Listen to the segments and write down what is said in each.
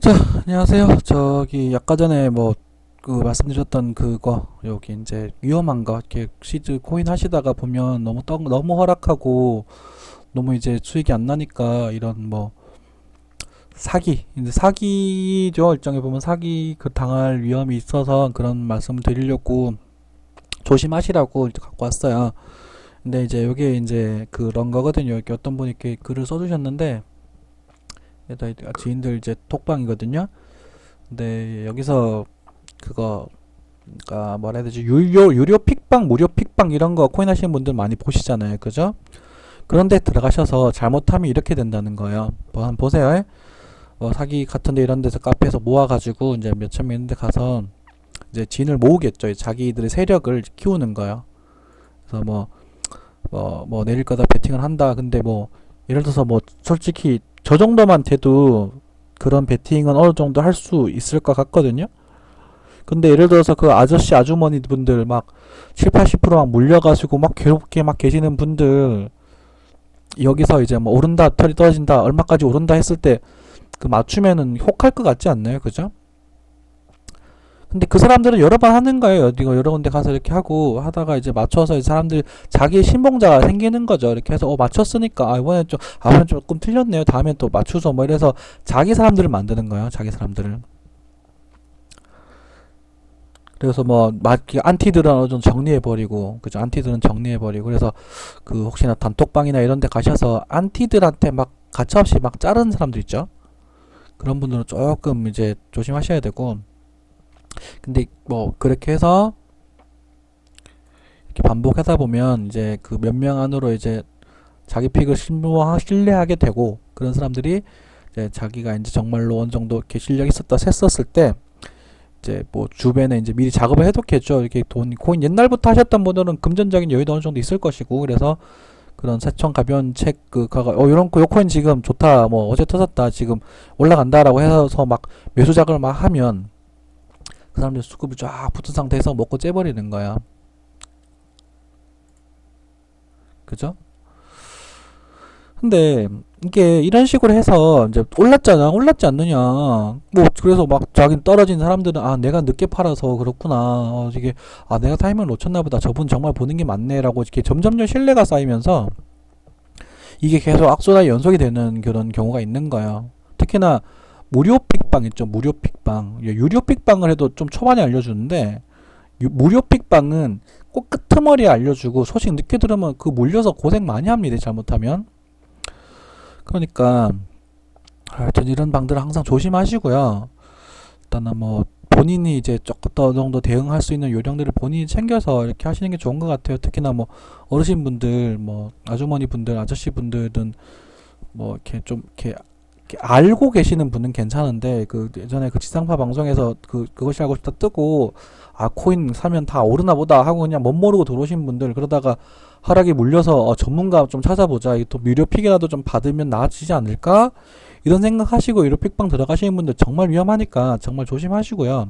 자, 안녕하세요. 저기 아까 전에 뭐 그 말씀드렸던 그거 여기 이제 위험한 거 이렇게 시즈 코인 하시다가 보면 너무 떡 너무 허락하고 너무 이제 수익이 안 나니까 이런 뭐 사기 이제 사기죠 일정에 보면 사기 그 당할 위험이 있어서 그런 말씀을 드리려고 조심하시라고 이제 갖고 왔어요. 근데 이제 요게 이제 그런 거거든요. 이렇게 어떤 분이 이렇게 글을 써주셨는데 얘다 지인들 이제 톡방이거든요. 근데 여기서 그거 그러니까 뭐라 해야 되지? 유료 유료 픽방 무료 픽방 이런 거 코인 하시는 분들 많이 보시잖아요. 그죠? 그런데 들어가셔서 잘못하면 이렇게 된다는 거예요. 뭐 한번 보세요. 뭐 사기 같은데 이런 데서 카페에서 모아가지고 이제 몇천 명 있는데 가서 이제 진을 모으겠죠. 자기들의 세력을 키우는 거예요. 그래서 뭐 뭐뭐 내릴 거다 베팅을 한다. 근데 뭐 예를 들어서 뭐 솔직히 저 정도만 돼도 그런 베팅은 어느 정도 할 수 있을 것 같거든요 근데 예를 들어서 그 아저씨 아주머니 분들 막 7, 80%막 물려가지고 막 괴롭게 막 계시는 분들 여기서 이제 뭐 오른다 털이 떨어진다 얼마까지 오른다 했을 때 그 맞추면은 혹할 것 같지 않나요 그죠? 근데 그 사람들은 여러 번 하는 거예요. 어디가 여러 군데 가서 이렇게 하고 하다가 이제 맞춰서 이제 사람들이 자기 신봉자가 생기는 거죠. 이렇게 해서 어 맞췄으니까 아 이번엔 좀아 이번 조금 틀렸네요. 다음엔 또 맞추죠 뭐 이래서 자기 사람들을 만드는 거예요. 자기 사람들을. 그래서 뭐막 안티들은 어느 정도 정리해 버리고 그죠? 안티들은 정리해 버리고. 그래서 그 혹시나 단톡방이나 이런 데 가셔서 안티들한테 막 가차없이 막 자르는 사람들 있죠? 그런 분들은 조금 이제 조심하셔야 되고 근데 뭐 그렇게 해서 이렇게 반복하다 보면 이제 그 몇 명 안으로 이제 자기 픽을 신뢰하, 신뢰하게 되고 그런 사람들이 이제 자기가 이제 정말로 어느 정도 이렇게 실력이 있었다 셌었을 때 이제 뭐 주변에 이제 미리 작업을 해뒀겠죠. 이렇게 돈 코인 옛날부터 하셨던 분들은 금전적인 여유도 어느 정도 있을 것이고 그래서 그런 세청 가벼운 책그 가가 어 이런 거 요 코인 지금 좋다 뭐 어제 터졌다 지금 올라간다라고 해서 막 매수 작업을 막 하면 그 사람들 수급이 쫙 붙은 상태에서 먹고 째버리는 거야. 그죠? 근데 이게 이런 식으로 해서 이제 올랐잖아. 올랐지 않느냐. 뭐 그래서 막 자기 떨어진 사람들은 아 내가 늦게 팔아서 그렇구나. 어 이게 아 내가 타이밍을 놓쳤나 보다. 저분 정말 보는 게 맞네라고 이렇게 점점점 신뢰가 쌓이면서 이게 계속 악순환 연속이 되는 그런 경우가 있는 거예요 특히나 무료 픽방 있죠 무료 픽방 유료 픽방을 해도 좀 초반에 알려주는데 유, 무료 픽방은 꼭 끄트머리에 알려주고 소식 늦게 들으면 그 물려서 고생 많이 합니다 잘못하면 그러니까 하여튼 이런 방들은 항상 조심하시고요. 일단은 뭐 본인이 이제 조금 더 정도 대응할 수 있는 요령들을 본인이 챙겨서 이렇게 하시는 게 좋은 것 같아요. 특히나 뭐 어르신 분들, 뭐 아주머니 분들, 아저씨 분들은 뭐 이렇게 좀 이렇게 알고 계시는 분은 괜찮은데 그 예전에 그 지상파 방송에서 그 그것이 알고 싶다 뜨고 아 코인 사면 다 오르나 보다 하고 그냥 못 모르고 들어오신 분들 그러다가 하락이 물려서 어, 전문가 좀 찾아보자. 또 무료 픽이라도 좀 받으면 나아지지 않을까? 이런 생각하시고 유료 픽방 들어가시는 분들 정말 위험하니까 정말 조심하시고요.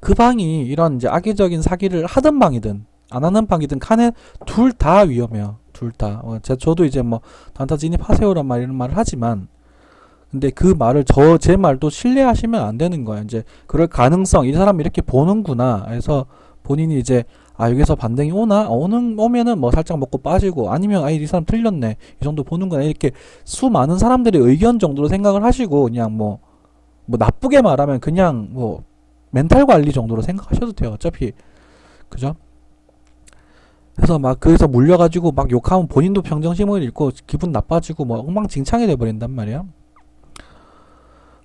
그 방이 이런 이제 악의적인 사기를 하던 방이든 안 하는 방이든 칸에 둘 다 위험해요. 둘 다. 어, 제 저도 이제 뭐 단타 진입하세요란 말 이런 말을 하지만 근데 그 말을 저 제 말도 신뢰하시면 안 되는 거예요. 이제 그럴 가능성 이 사람 이렇게 보는구나. 해서 본인이 이제 아 여기서 반등이 오나 어, 오는 오면은 뭐 살짝 먹고 빠지고 아니면 아이 이 사람 틀렸네 이 정도 보는구나 이렇게 수 많은 사람들의 의견 정도로 생각을 하시고 그냥 뭐뭐 나쁘게 말하면 그냥 뭐 멘탈 관리 정도로 생각하셔도 돼요 어차피 그죠? 그래서 막 그래서 물려가지고 막 욕하면 본인도 평정심을 잃고 기분 나빠지고 뭐 엉망진창이 돼버린단 말이야.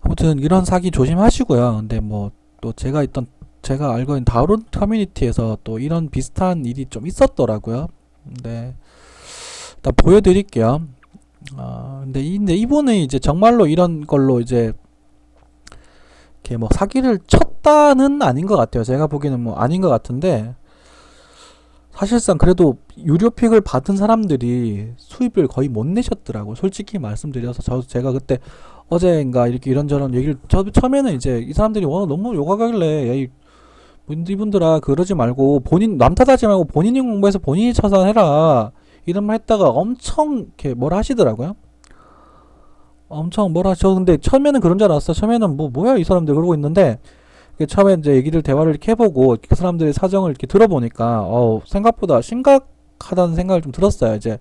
아무튼 이런 사기 조심하시고요. 근데 뭐 또 제가 있던 제가 알고 있는 다른 커뮤니티에서 또 이런 비슷한 일이 좀 있었더라고요. 근데 일단 보여드릴게요. 아 근데 이 근데 이분은 이제 정말로 이런 걸로 이제 이렇게 뭐 사기를 쳤다는 아닌 것 같아요. 제가 보기에는 뭐 아닌 것 같은데 사실상 그래도 유료 픽을 받은 사람들이 수입을 거의 못 내셨더라고. 솔직히 말씀드려서 저 제가 그때 어제인가 이렇게 이런저런 얘기를 저 처음에는 이제 이 사람들이 와 너무 욕하길래 야이 이분들아 그러지 말고 본인 남 탓하지 말고 본인이 공부해서 본인이 처산해라 이런 말 했다가 엄청 이렇게 뭐라 하시더라고요. 엄청 뭐라 저 근데 처음에는 그런 줄 알았어. 처음에는 뭐 뭐야 이 사람들 그러고 있는데 처음에 이제 얘기를 대화를 이렇게 해보고 그 사람들의 사정을 이렇게 들어보니까 어 생각보다 심각하다는 생각을 좀 들었어요. 이제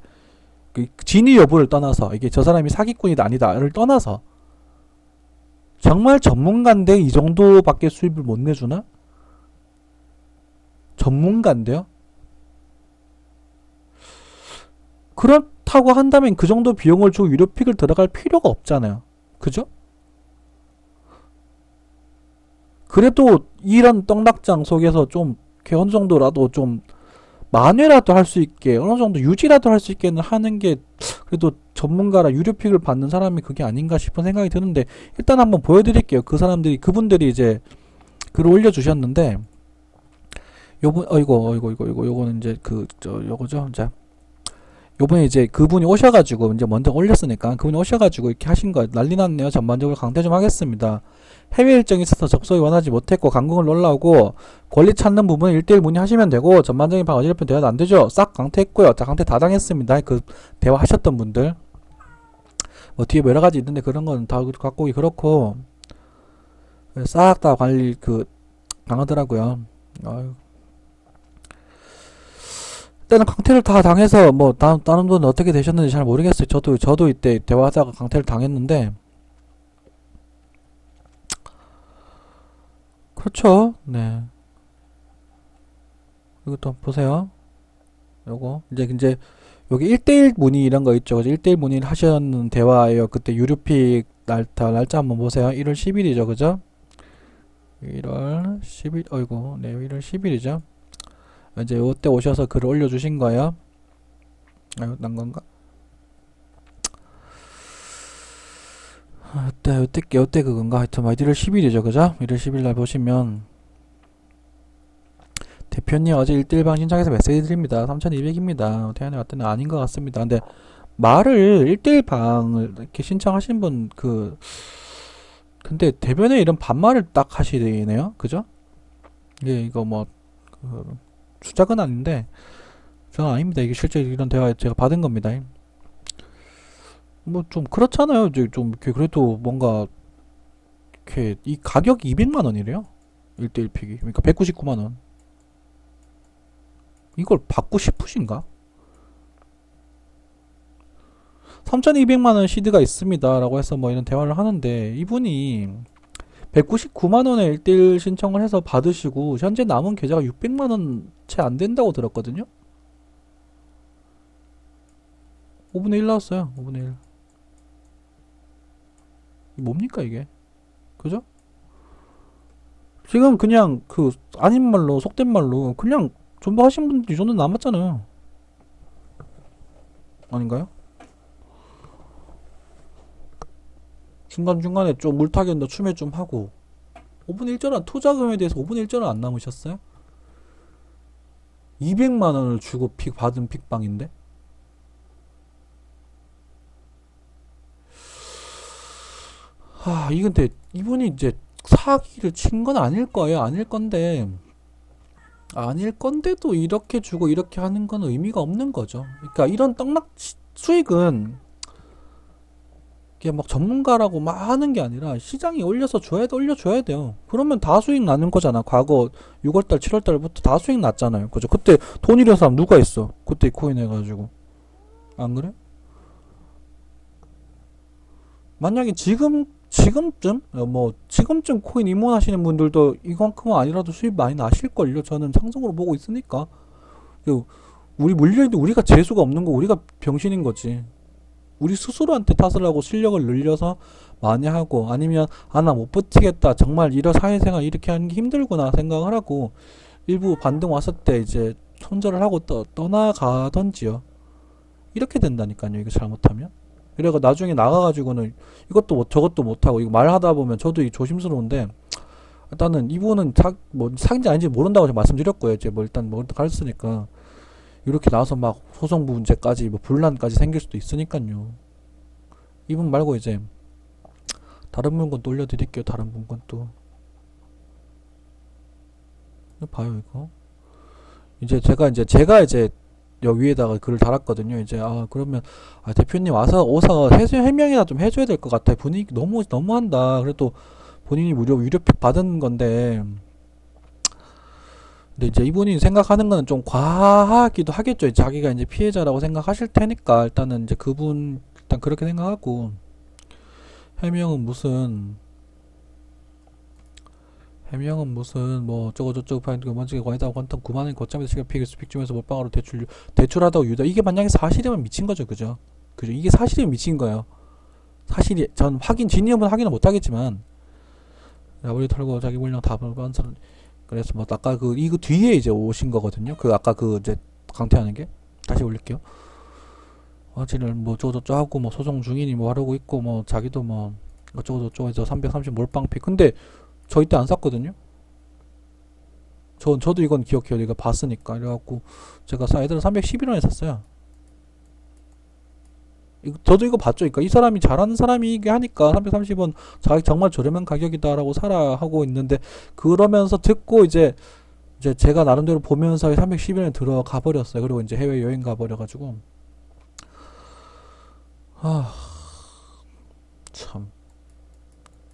그 진위 여부를 떠나서 이게 저 사람이 사기꾼이다 아니다를 떠나서 정말 전문가인데 이 정도밖에 수입을 못 내주나? 전문가인데요? 그렇다고 한다면 그 정도 비용을 주고 유료픽을 들어갈 필요가 없잖아요. 그죠? 그래도 이런 떡락장 속에서 좀 어느 정도라도 좀 만회라도 할 수 있게 어느 정도 유지라도 할 수 있게는 하는 게 그래도 전문가라 유료픽을 받는 사람이 그게 아닌가 싶은 생각이 드는데 일단 한번 보여드릴게요. 그 사람들이 그분들이 이제 글을 올려주셨는데 요번 어이고 어이고 이거 이거 요거는 이제 그 저 요거죠. 자 요번에 이제 그분이 오셔가지고 이제 먼저 올렸으니까 그분이 오셔가지고 이렇게 하신 거 난리 났네요. 전반적으로 강퇴 좀 하겠습니다. 해외 일정이 있어서 접속이 원하지 못했고 강공을 올라오고 권리 찾는 부분은 1대1 문의하시면 되고 전반적인 방 어지럽힌 대화도 안 되죠. 싹 강퇴했고요. 자 강퇴 다 당했습니다. 그 대화 하셨던 분들 뭐 뒤에 뭐 여러 가지 있는데 그런 건 다 갖고 오기 그렇고 싹 다 관리 그 당하더라고요. 아유. 일단은 강퇴를 다 당해서 뭐 다른 다른 분은 어떻게 되셨는지 잘 모르겠어요. 저도 저도 이때 대화하다가 강퇴를 당했는데 그렇죠. 네. 이것도 보세요. 요거 이제 이제 여기 1대1 문의 이런 거 있죠. 1대1 문의를 하셨는 대화예요. 그때 유료픽 날짜 날짜 한번 보세요. 1월 10일이죠. 그죠? 1월 10일 어이구. 네, 1월 10일이죠. 이제 요때 오셔서 글을 올려 주신 거예요. 아유, 난 건가? 아, 요때 요때 요때 그건가? 하여튼 뭐 1월 10일이죠. 그죠? 1월 10일 날 보시면 대표님 어제 1대1방 신청해서 메시지 드립니다. 3200입니다. 태안에 왔더니 아닌 것 같습니다. 근데 말을 1대1방을 이렇게 신청하신 분 그 근데 대변에 이런 반말을 딱 하시네요. 그죠? 예, 이거 뭐 그, 수작은 아닌데 저는 아닙니다. 이게 실제 이런 대화 제가 받은 겁니다. 뭐 좀 그렇잖아요. 이제 좀 이렇게 그래도 뭔가 이렇게 이 가격이 200만 원이래요. 1대1 픽이. 그러니까 199만 원. 이걸 받고 싶으신가? 3200만원 시드가 있습니다. 라고 해서 뭐 이런 대화를 하는데, 이분이 199만원에 1대1 신청을 해서 받으시고, 현재 남은 계좌가 600만원 채 안 된다고 들었거든요? 5분의 1 나왔어요. 5분의 1. 이 뭡니까, 이게? 그죠? 지금 그냥 그, 아닌 말로, 속된 말로, 그냥 존버 하신 분들 이 정도 남았잖아요. 아닌가요? 중간중간에 좀 물타기한다 춤에 좀 하고 5분의 1절은 투자금에 대해서 5분의 1절은 안 남으셨어요? 200만 원을 주고 픽 받은 픽방인데 아, 이 근데 이분이 이제 사기를 친 건 아닐 거예요. 아닐 건데 아닐 건데도 이렇게 주고 이렇게 하는 건 의미가 없는 거죠. 그러니까 이런 떡락 시- 수익은 이게 막 전문가라고 막 하는 게 아니라 시장이 올려서 줘야 돼, 올려줘야 돼요. 그러면 다 수익 나는 거잖아. 과거 6월달, 7월달부터 다 수익 났잖아요. 그죠? 그때 돈 잃은 사람 누가 있어? 그때 코인 해가지고. 안 그래? 만약에 지금, 지금쯤, 어, 뭐, 지금쯤 코인 입문하시는 분들도 이만큼은 아니라도 수입 많이 나실걸요? 저는 상승으로 보고 있으니까. 그, 우리 물려있는데 우리가 재수가 없는 거 우리가 병신인 거지. 우리 스스로한테 탓을 하고 실력을 늘려서 많이 하고 아니면 아나 못 버티겠다 정말 이런 사회생활 이렇게 하는 게 힘들구나 생각을 하고 일부 반등 왔을 때 이제 손절을 하고 떠, 떠나가던지요 이렇게 된다니까요 이거 잘못하면 그래가 나중에 나가가지고는 이것도 못 저것도 못하고 이거 말하다 보면 저도 이 조심스러운데 일단은 이분은 사, 뭐 사기인지 아닌지 모른다고 제가 말씀드렸고요 이제 뭐 일단 뭐 가르쳤으니까 이렇게 나와서 막 소송 문제까지 뭐 분란까지 생길 수도 있으니까요. 이분 말고 이제 다른 물건 또 올려드릴게요. 다른 물건 또. 봐요 이거. 이제 제가 이제 제가 이제 여기 위에다가 글을 달았거든요. 이제 아 그러면 아 대표님 와서 오서 해수 해명이나 좀 해줘야 될 것 같아. 분위기 너무 너무한다. 그래도 본인이 무료 유료픽 받은 건데. 근데 이제 이분이 생각하는 거는 좀 과하기도 하겠죠. 자기가 이제 피해자라고 생각하실 테니까 일단은 이제 그분 일단 그렇게 생각하고 해명은 무슨 해명은 무슨 뭐 어쩌고 저쩌고 파인드 먼저 관이다 관통 9만 원 거점에서 시간 수픽 중에서 몰빵으로 대출 대출하다고 유다. 이게 만약에 사실이면 미친 거죠 그죠? 그죠? 이게 사실이면 미친 거예요. 사실이 전 확인 진위험은 확인을 못 하겠지만 라버리 털고 자기 물량 다 반선 그래서 뭐 아까 그 이거 뒤에 이제 오신 거거든요. 그 아까 그 이제 강퇴하는 게. 다시 올릴게요. 어찌를 뭐 저저저 하고 뭐 소송 중이니 뭐 하려고 있고 뭐 자기도 뭐 어쩌고 저쩌고 해서 330 몰빵피 근데 저 이때 안 샀거든요. 저 저도 이건 기억해요. 내가 봤으니까. 그래갖고 제가 사 애들은 311원에 샀어요. 이거, 저도 이거 봤죠. 그러니까 이 사람이 잘하는 사람이게 하니까 330원 자기 정말 저렴한 가격이다라고 사라 하고 있는데 그러면서 듣고 이제 이제 제가 나름대로 보면서 311원에 들어가 버렸어요. 그리고 이제 해외 여행 가 버려가지고 아 참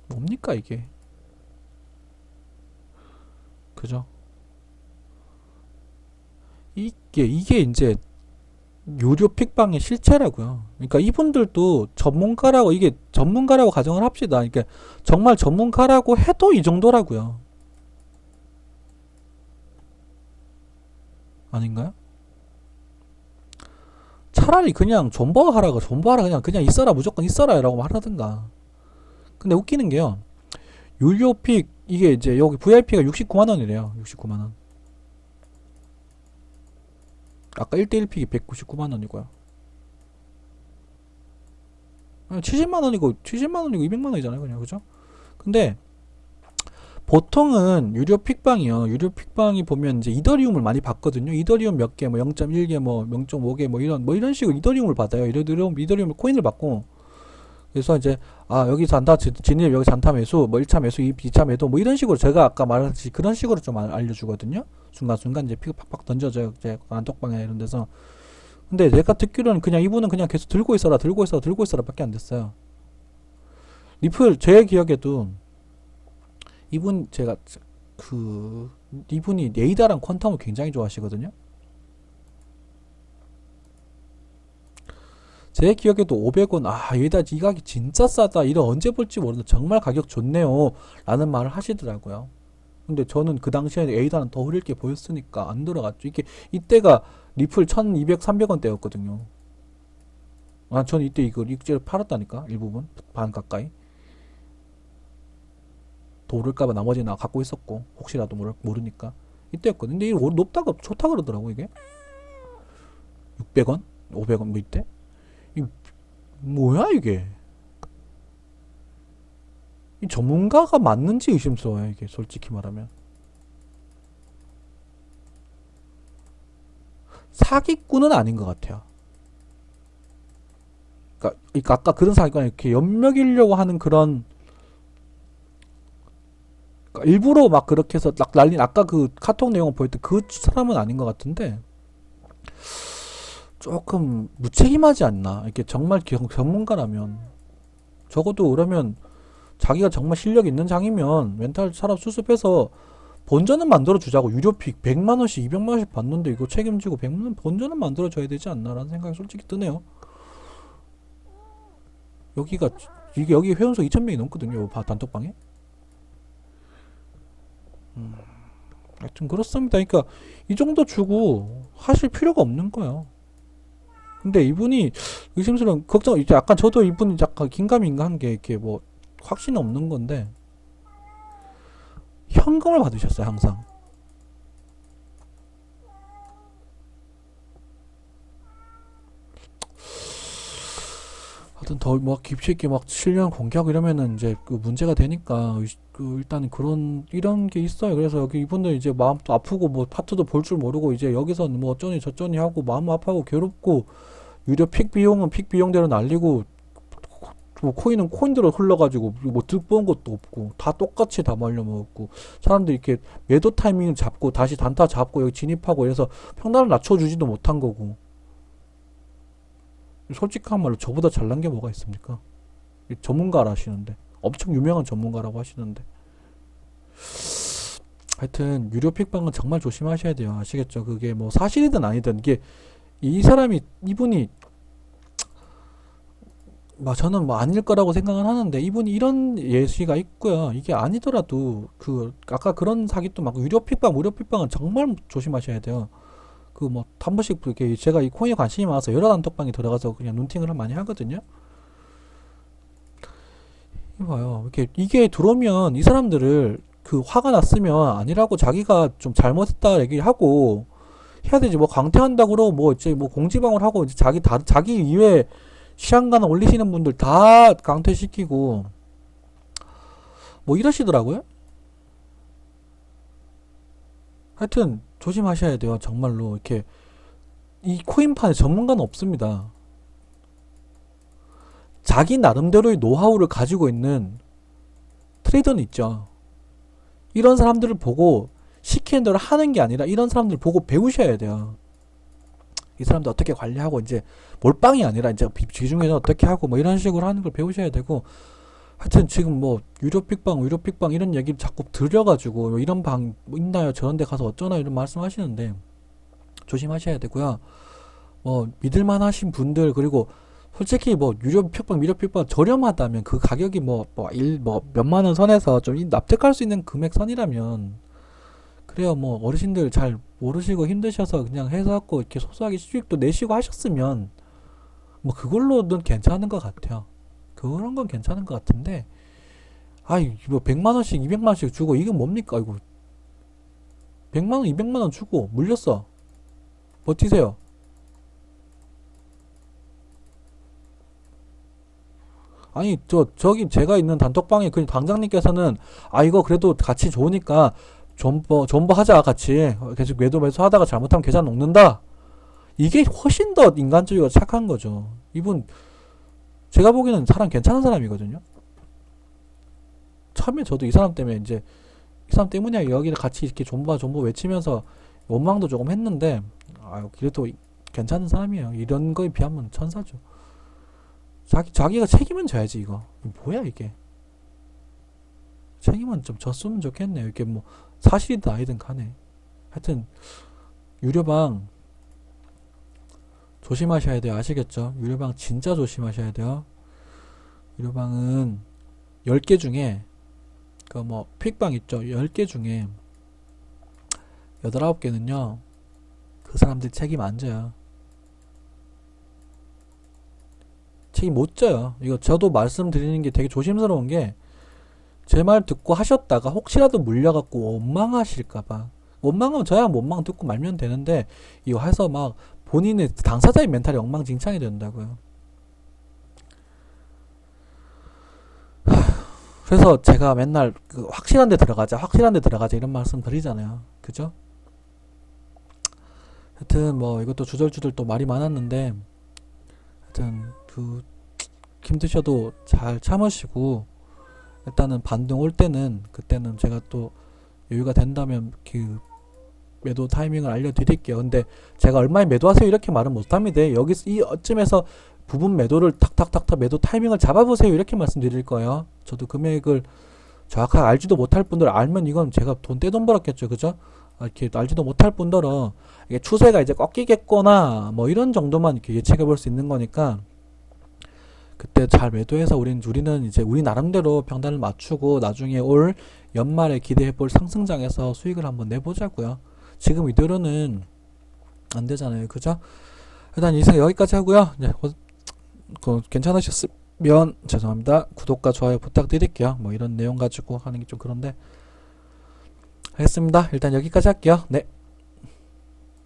뭡니까 이게? 그죠? 이게 이게 이제 유료 픽방의 실체라고요. 그러니까 이분들도 전문가라고 이게 전문가라고 가정을 합시다. 그러니까 정말 전문가라고 해도 이 정도라고요. 아닌가요? 차라리 그냥 존버하라고 존버하라 그냥 그냥 있어라 무조건 있어라라고 말하든가. 근데 웃기는 게요. 유료 픽 이게 이제 여기 VIP가 69만 원이래요. 69만 원. 아까 1대1 픽이 199만 원이고요. 70만 원이고 70만 원이고 200만 원이잖아요, 그냥 그죠? 근데 보통은 유료 픽방이요. 유료 픽방이 보면 이제 이더리움을 많이 받거든요. 이더리움 몇 개, 뭐 0.1개, 뭐 0.5개, 뭐 이런 뭐 이런 식으로 이더리움을 받아요. 이더리움 이더리움 코인을 받고 그래서 이제 아 여기 지- 진입 여기 잔타 매수 뭐 1차 매수 2, 2차 매도 뭐 이런 식으로 제가 아까 말했듯이 그런 식으로 좀 알- 알려주거든요. 순간순간 이제 피가 팍팍 던져져요 이제 안쪽방에 이런 데서. 근데 제가 듣기로는 그냥 이분은 그냥 계속 들고 있어라 들고 있어라 들고 있어라 밖에 안 됐어요. 리플 제 기억에도 이분 제가 그 이분이 네이다랑 퀀텀을 굉장히 좋아하시거든요 제 기억에도 500원, 아, 여기다 이 가격 진짜 싸다. 이거 언제 볼지 모르는데 정말 가격 좋네요. 라는 말을 하시더라고요. 근데 저는 그 당시에 에이다는 더 흐릴 게 보였으니까 안 들어갔죠. 이게, 이때가 리플 1200, 300원 대였거든요. 아, 저는 이때 이거 익제를 팔았다니까. 일부분. 반 가까이. 더 오를까봐 나머지는 나 갖고 있었고. 혹시라도 모르, 모르니까. 이때였거든요. 근데 이거 높다가 좋다 그러더라고, 이게. 600원? 500원 뭐 이때? 뭐야 이게? 이 전문가가 맞는지 의심스러워요 이게 솔직히 말하면 사기꾼은 아닌 것 같아요. 그러니까, 그러니까 아까 그런 사기꾼 이렇게 엿먹이려고 하는 그런 그러니까 일부러 막 그렇게 해서 막 날린 아까 그 카톡 내용을 때그 사람은 아닌 것 같은데 조금 무책임하지 않나 이게 정말 경- 전문가라면 적어도 그러면 자기가 정말 실력 있는 장이면 멘탈 사람 수습해서 본전은 만들어 주자고 유료픽 100만 원씩 200만 원씩 받는데 이거 책임지고 100만 원 본전은 만들어 줘야 되지 않나라는 생각이 솔직히 드네요. 여기가 이게 여기 회원수 2,000명이 넘거든요. 바- 단톡방에. 음. 하여튼 그렇습니다. 그러니까 이 정도 주고 하실 필요가 없는 거예요. 근데 이분이 의심스러운 걱정 이제 약간 저도 이분이 약간 긴가민가 한 게 이렇게 뭐 확신 없는 건데 현금을 받으셨어요 항상 하여튼 더뭐 깊이 있게 막 실명 공개하고 이러면은 이제 그 문제가 되니까 의- 그 일단 그런 이런 게 있어요. 그래서 여기 이분들 이제 마음도 아프고 뭐 파트도 볼 줄 모르고 이제 여기서는 뭐 어쩌니 저쩌니 하고 마음 아파하고 괴롭고 유료 픽 비용은 픽 비용대로 날리고 뭐 코인은 코인대로 흘러가지고 뭐 득본 것도 없고 다 똑같이 다 말려먹었고 사람들이 이렇게 매도 타이밍을 잡고 다시 단타 잡고 여기 진입하고 이래서 평단을 낮춰주지도 못한 거고 솔직한 말로 저보다 잘난 게 뭐가 있습니까? 이 전문가라 하시는데 엄청 유명한 전문가라고 하시는데 하여튼 유료 픽방은 정말 조심하셔야 돼요 아시겠죠? 그게 뭐 사실이든 아니든 이게 이 사람이 이분이 뭐 저는 뭐 아닐 거라고 생각은 하는데 이분이 이런 예시가 있고요. 이게 아니더라도 그 아까 그런 사기도 막 유료 픽방, 무료 픽방은 정말 조심하셔야 돼요. 그 뭐 한 번씩 이렇게 제가 이 코인에 관심이 많아서 여러 단톡방에 들어가서 그냥 눈팅을 많이 하거든요. 이봐요. 이렇게 이게 들어오면 이 사람들을 그 화가 났으면 아니라고 자기가 좀 잘못했다 얘기하고 해야 되지. 뭐 강퇴한다 그러고 뭐 이제 뭐 공지방을 하고 이제 자기 다 자기 이외에 시한가나 올리시는 분들 다 강퇴시키고 뭐 이러시더라고요. 하여튼 조심하셔야 돼요. 정말로 이렇게 이 코인판에 전문가는 없습니다. 자기 나름대로의 노하우를 가지고 있는 트레이더는 있죠. 이런 사람들을 보고 시키는 대로 하는 게 아니라 이런 사람들 보고 배우셔야 돼요. 이 사람들 어떻게 관리하고 이제 몰빵이 아니라 이제 비- 비중에서 어떻게 하고 뭐 이런 식으로 하는 걸 배우셔야 되고 하여튼 지금 뭐 유료 픽방 유료 픽방 이런 얘기를 자꾸 들려가지고 뭐 이런 방뭐 있나요 저런 데 가서 어쩌나 이런 말씀하시는데 조심하셔야 되고요 뭐 믿을만 하신 분들 그리고 솔직히 뭐 유료 픽방 무료 픽방 저렴하다면 그 가격이 뭐뭐일뭐 몇만 원 선에서 좀 이- 납득할 수 있는 금액 선이라면 그래요 뭐 어르신들 잘 모르시고 힘드셔서 그냥 해서 이렇게 소소하게 수익도 내시고 하셨으면 뭐 그걸로는 괜찮은 것 같아요. 그런 건 괜찮은 것 같은데 아이 뭐 100만 원씩 200만 원씩 주고 이게 뭡니까 이거 100만 원 200만 원 주고 물렸어 버티세요. 아니 저 저기 제가 있는 단톡방에 그 방장님께서는 아 이거 그래도 같이 좋으니까 존버 존버 하자 같이 계속 매도 매수 하다가 잘못하면 계좌 녹는다. 이게 훨씬 더 인간적이고 착한 거죠. 이분 제가 보기에는 사람 괜찮은 사람이거든요. 처음에 저도 이 사람 때문에 이제 이 사람 때문에 여기를 같이 이렇게 존버 존버 외치면서 원망도 조금 했는데 아유 그래도 괜찮은 사람이에요. 이런 거에 비하면 천사죠. 자기 자기가 책임은 져야지 이거. 뭐야 이게? 책임은 좀 졌으면 좋겠네요. 이게 뭐 사실이든 아니든 간에 하여튼 유료방 조심하셔야 돼요. 아시겠죠? 유료방 진짜 조심하셔야 돼요. 유료방은 10개 중에 그 뭐 픽방 있죠. 10개 중에 8, 9개는요. 그 사람들 책임 안 져요. 책임 못 져요. 이거 저도 말씀드리는 게 되게 조심스러운 게 제 말 듣고 하셨다가 혹시라도 물려갖고 원망하실까봐 원망하면 저야 원망 듣고 말면 되는데 이거 해서 막 본인의 당사자의 멘탈이 엉망진창이 된다고요. 하, 그래서 제가 맨날 그 확실한 데 들어가자, 확실한 데 들어가자 이런 말씀 드리잖아요. 그죠? 하여튼 뭐 이것도 주절주절 또 말이 많았는데 하여튼 그 힘드셔도 잘 참으시고 일단은 반등 올 때는 그때는 제가 또 여유가 된다면 그 매도 타이밍을 알려드릴게요. 근데 제가 얼마에 매도하세요 이렇게 말은 못합니다. 여기서 이 어쯤에서 부분 매도를 탁탁탁탁 매도 타이밍을 잡아보세요 이렇게 말씀드릴 거예요. 저도 금액을 정확하게 알지도 못할 분들 알면 이건 제가 돈 떼돈 벌었겠죠, 그죠? 아, 이렇게 알지도 못할 분들은 이게 추세가 이제 꺾이겠거나 뭐 이런 정도만 이렇게 예측해 볼 수 있는 거니까 그때 잘 매도해서 우리는 우리는 이제 우리 나름대로 평단을 맞추고 나중에 올 연말에 기대해 볼 상승장에서 수익을 한번 내보자고요. 지금 이대로는 안 되잖아요. 그죠? 일단 이상 여기까지 하고요. 네, 고- 그 괜찮으셨으면 죄송합니다. 구독과 좋아요 부탁드릴게요. 뭐 이런 내용 가지고 하는 게 좀 그런데 하겠습니다. 일단 여기까지 할게요. 네.